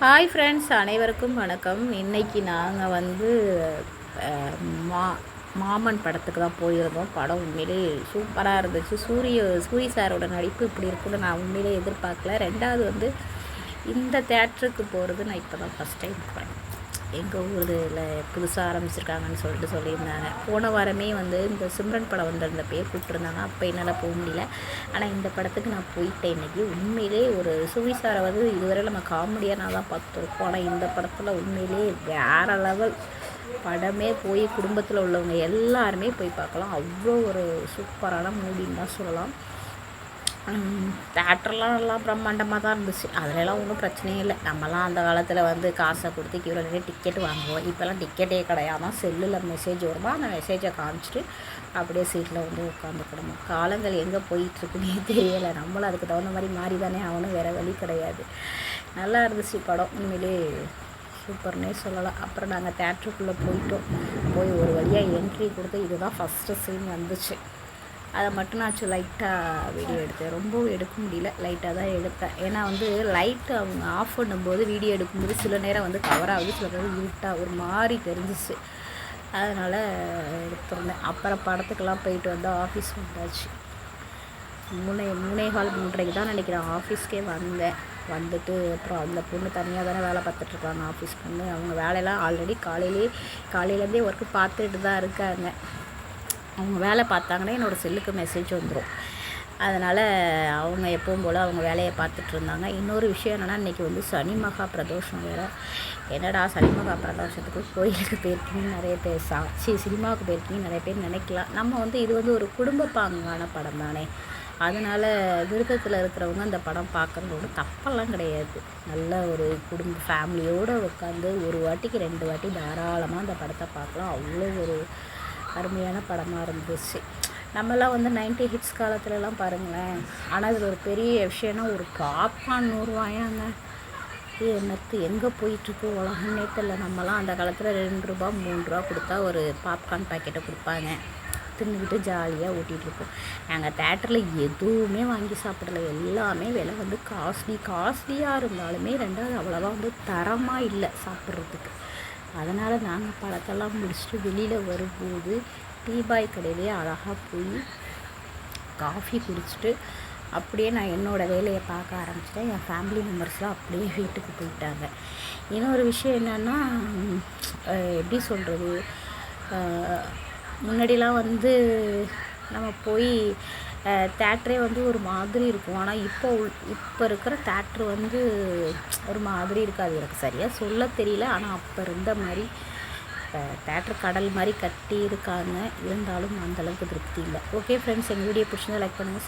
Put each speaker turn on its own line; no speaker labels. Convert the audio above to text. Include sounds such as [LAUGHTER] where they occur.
Hi friends அனைவருக்கும் வணக்கம். இன்றைக்கி நாங்கள் வந்து மா மாமன் படத்துக்கு தான் போயிருந்தோம். படம் உண்மையிலே சூப்பராக இருந்துச்சு. சூரிய சூரிய சாரோட நடிப்பு இப்படி இருக்குன்னு நான் உண்மையிலே எதிர்பார்க்கல. ரெண்டாவது வந்து இந்த தேட்டருக்கு போகிறது நான் இப்போ தான் ஃபஸ்ட் டைம் போகிறேன் எங்கள் ஊரில் புதுசாக ஆரம்பிச்சிருக்காங்கன்னு சொல்லிட்டு சொல்லியிருந்தாங்க. போன வாரமே வந்து இந்த சிம்ரன் படம் வந்திருந்த பேர் கூப்பிட்டுருந்தாங்க. அப்போ என்னால் போக முடியல. ஆனால் இந்த படத்துக்கு நான் போயிட்டேன் இன்றைக்கி உண்மையிலே ஒரு சுவிசாரை வந்து இதுவரை நம்ம காமெடியாக நான் தான் பார்த்துருக்கோம். ஆனால் இந்த படத்தில் உண்மையிலே வேறு லெவல் படமே போய் குடும்பத்தில் உள்ளவங்க எல்லாருமே போய் பார்க்கலாம். அவ்வளோ ஒரு சூப்பரான மூவின்னு தான் சொல்லலாம். தேட்டர்லாம் நல்லா பிரம்மாண்டமாக தான் இருந்துச்சு. அதுலலாம் ஒன்றும் பிரச்சனையே இல்லை. நம்மலாம் அந்த காலத்தில் வந்து காசை கொடுத்து கீழே நின்று டிக்கெட் வாங்குவோம். இப்போல்லாம் டிக்கெட்டே கிடையாது செல்லில் மெசேஜ் வருமா? அந்த மெசேஜை காமிச்சிட்டு அப்படியே சீட்டில் வந்து உட்காந்துக்கிடணும். காலங்கள் எங்கே போயிட்டுருக்குன்னே [LAUGHS] தெரியலை. நம்மளும் அதுக்கு தகுந்த மாதிரி மாறி தானே ஆகணும். வேறு வழி கிடையாது. நல்லா இருந்துச்சு படம். உண்மையிலே சூப்பர்னே சொல்லலாம். அப்புறம் நாங்கள் தேட்டருக்குள்ளே போயிட்டோம். போய் ஒரு வழியாக என்ட்ரி கொடுத்து இதுதான் ஃபஸ்ட்டு சீன் வந்துச்சு. அதை மட்டும் நான் லைட்டாக வீடியோ எடுத்தேன். ரொம்பவும் எடுக்க முடியல. லைட்டாக தான் எடுத்தேன். ஏன்னா வந்து லைட்டு அவங்க ஆஃப் பண்ணும்போது வீடியோ எடுக்கும்போது சில நேரம் வந்து கவர் ஆகுது சில நேரம் இருட்டாக ஒரு மாதிரி தெரிஞ்சிச்சு. அதனால் எடுத்துருந்தேன். அப்புறம் படத்துக்கெல்லாம் போயிட்டு வந்தால் ஆஃபீஸ் வந்தாச்சு. மூணே மூணே கால் மூன்றரைக்கு தான் நினைக்கிறேன் ஆஃபீஸ்க்கே வந்தேன். வந்துட்டு அப்புறம் அந்த பொண்ணு தனியாக தானே வேலை பார்த்துட்ருக்காங்க ஆஃபீஸ் பொண்ணு. அவங்க வேலையெல்லாம் ஆல்ரெடி காலையிலே காலையிலேருந்தே ஒர்க்கு பார்த்துட்டு தான் இருக்காங்க. அவங்க வேலை பார்த்தாங்கன்னா என்னோடய செல்லுக்கு மெசேஜ் வந்துடும் அதனால் அவங்க எப்பவும் போல் அவங்க வேலையை பார்த்துட்டு இருந்தாங்க. இன்னொரு விஷயம் என்னென்னா இன்றைக்கி வந்து சனி மகா பிரதோஷம் வேறு. என்னடா சனி மகா பிரதோஷத்துக்கு கோயிலுக்கு போயிருக்கீங்கன்னு நிறைய பேர் சாட்சி சினிமாவுக்கு போயிருக்கீங்கன்னு நிறைய பேர் நினைக்கலாம். நம்ம வந்து இது வந்து ஒரு குடும்ப பாங்கான படம் தானே. அதனால் விருதத்தில் இருக்கிறவங்க அந்த படம் பார்க்குறதோட தப்பெல்லாம் கிடையாது. நல்ல ஒரு குடும்ப ஃபேமிலியோடு உட்காந்து ஒரு வாட்டிக்கு ரெண்டு வாட்டி தாராளமாக அந்த படத்தை பார்க்கலாம். அவ்வளோ ஒரு அருமையான படமாக இருந்துச்சு. நம்மலாம் வந்து நைன்டி ஹிட்ஸ் காலத்துலலாம் பாருங்களேன். ஆனால் இதில் ஒரு பெரிய விஷயம்னா ஒரு பாப்கார்ன் நூறுரூவாயாங்க இது என்னத்து எங்கே போயிட்டுருக்கு உலகன்னே தெரில நம்மலாம் அந்த காலத்தில் ரெண்டு ரூபா மூணு ரூபா கொடுத்தா ஒரு பாப்கார்ன் பாக்கெட்டை கொடுப்பாங்க. தின்னுக்கிட்டு ஜாலியாக ஊட்டிகிட்டுருப்போம் நாங்கள் தேட்டரில் எதுவுமே வாங்கி சாப்பிடல. எல்லாமே விலை வந்து காஸ்ட்லி காஸ்ட்லியாக இருந்தாலுமே ரெண்டாவது அவ்வளோவா வந்து தரமாக இல்லை சாப்பிட்றதுக்கு. அதனால் நாங்கள் படத்தெல்லாம் முடிச்சுட்டு வெளியில் வரும்போது டீ பாய் கடையிலேயே அழகாக போய் காஃபி குடிச்சிட்டு அப்படியே நான் என்னோடய வேலையை பார்க்க ஆரம்பிச்சிட்டேன். என் ஃபேமிலி மெம்பர்ஸ்லாம் அப்படியே வீட்டுக்கு போயிட்டாங்க. இன்னொரு விஷயம் என்னென்னா எப்படி சொல்கிறது முன்னாடிலாம் வந்து நம்ம போய் தேட்டரே வந்து ஒரு மாதிரி இருக்கும். ஆனால் இப்போ உள்- இப்போ இருக்கிற தேட்ரு வந்து ஒரு மாதிரி இருக்காது எனக்கு சரியாக சொல்ல தெரியல. ஆனால் அப்போ இருந்த மாதிரி தேட்டர் கடல் மாதிரி கட்டி இருக்காங்க இருந்தாலும் அந்தளவுக்கு திருப்தி இல்லை. ஓகே ஃப்ரெண்ட்ஸ் எங்கள் வீடியோ பிடிச்சிருந்தா லைக் பண்ணுங்கள்